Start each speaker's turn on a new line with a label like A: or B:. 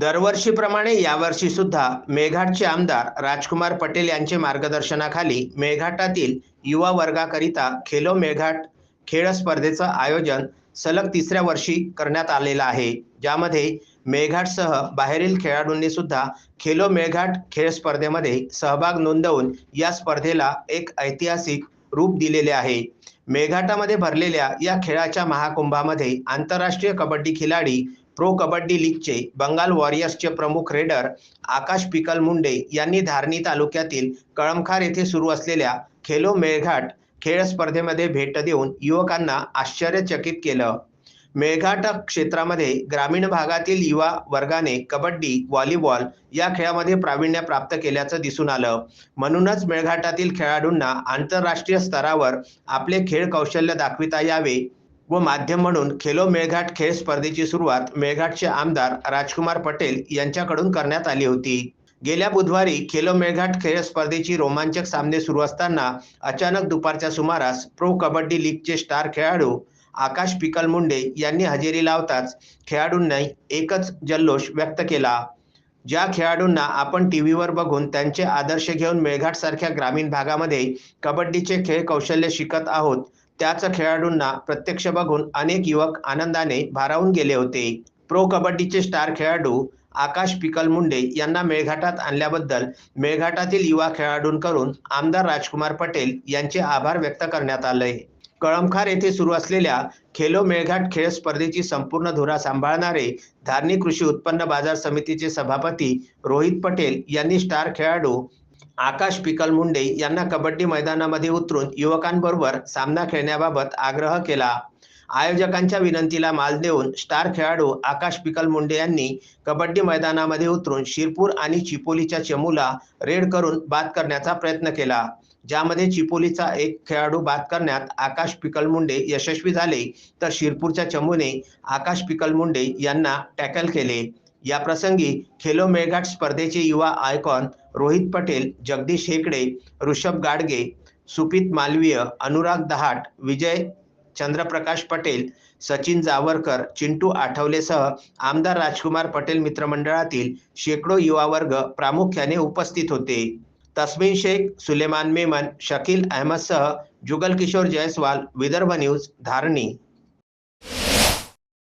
A: दरवर्षीप्रमाणे यावर्षी सुद्धा मेळघाटचे आमदार राजकुमार पटेल यांचे मार्गदर्शनाखाली मेळघाटातील युवा वर्गाकरिता खेलो मेळघाट खेळ स्पर्धेचं आयोजन सलग तिसऱ्या वर्षी करण्यात आलेलं आहे. ज्यामध्ये मेळघाटसह बाहेरील खेळाडूंनी सुद्धा खेलो मेळघाट खेळ स्पर्धेमध्ये सहभाग नोंदवून या स्पर्धेला एक ऐतिहासिक रूप दिलेले आहे. मेळघाटामध्ये भरलेल्या या खेळाच्या महाकुंभामध्ये आंतरराष्ट्रीय कबड्डी खिलाडी प्रो कबड्डी लीगचे बंगाल वॉरियर्सचे प्रमुख रेडर आकाश पिकल मुंडे यांनी धारणी तालुक्यातील कळमखार येथे सुरू असलेल्या खेलो मेळघाट खेळ स्पर्धेमध्ये भेट देऊन युवकांना आश्चर्यचकित केलं. मेळघाट क्षेत्रामध्ये ग्रामीण भागातील युवा वर्गाने कबड्डी व्हॉलीबॉल या खेळामध्ये प्रावीण्य प्राप्त केल्याचं दिसून आलं. म्हणूनच मेळघाटातील खेळाडूंना आंतरराष्ट्रीय स्तरावर आपले खेळ कौशल्य दाखविता यावे व माध्यम म्हणून खेलो मेळघाट खेळ स्पर्धेची सुरुवात मेळघाटचे आमदार राजकुमार पटेल यांच्याकडून करण्यात आली होती. गेल्या बुधवारी खेलो मेळघाट खेळ स्पर्धेची रोमांचक सामने सुरू असताना अचानक दुपारच्या सुमारास प्रो कबड्डी लीगचे स्टार खेळाडू आकाश पिकल मुंडे यांनी हजेरी लावताच खेळाडूंनी एकच जल्लोष व्यक्त केला. ज्या खेळाडूंना आपण टी व्हीवर बघून त्यांचे आदर्श घेऊन मेळघाट सारख्या ग्रामीण भागामध्ये कबड्डीचे खेळ कौशल्य शिकत आहोत त्याच खेळाडूंना प्रत्यक्ष बघून अनेक युवक आनंदाने भारावून गेले होते. प्रो कबड्डीचे स्टार खेळाडू आकाश पिकल मुंडे यांना मेळघाटात आणल्याबद्दल मेळघाटातील युवा खेळाडूंकडून आमदार राजकुमार पटेल यांचे आभार व्यक्त करण्यात आले कळमखार येथे सुरू असलेल्या खेलो मेळघाट खेळ स्पर्धेची संपूर्ण धुरा सांभाळणारे धारणी कृषी उत्पन्न बाजार समितीचे सभापती रोहित पटेल यांनी स्टार खेळाडू आकाश पिकल मुंडे यांना कबड्डी मैदानामध्ये उतरून युवकांबरोबर सामना खेळण्याबाबत आग्रह केला. आयोजकांच्या विनंतीला माल देऊन स्टार खेळाडू आकाश पिकल मुंडे यांनी कबड्डी मैदानामध्ये उतरून शिरपूर आणि चिपोलीच्या चमूला रेड करून बाद करण्याचा प्रयत्न केला. ज्यामध्ये चिपोलीचा एक खेळाडू बाद करण्यात आकाश पिकल मुंडे यशस्वी झाले तर शिरपूरच्या चमूने आकाश पिकल मुंडे यांना टॅकल केले. या प्रसंगी खेलो मेळघाट स्पर्धेचे युवा आयकॉन रोहित पटेल जगदीश हेकडे ऋषभ गाडगे सुपित मालवीय अनुराग दहाट विजय चंद्रप्रकाश पटेल सचिन जावरकर चिंटू आठवलेसह आमदार राजकुमार पटेल मित्रमंडळातील शेकडो युवा वर्ग प्रामुख्याने उपस्थित होते. तस्मिन शेख सुलेमान मेमन शकील अहमदसह जुगल किशोर जयस्वाल विदर्भ न्यूज धारणी.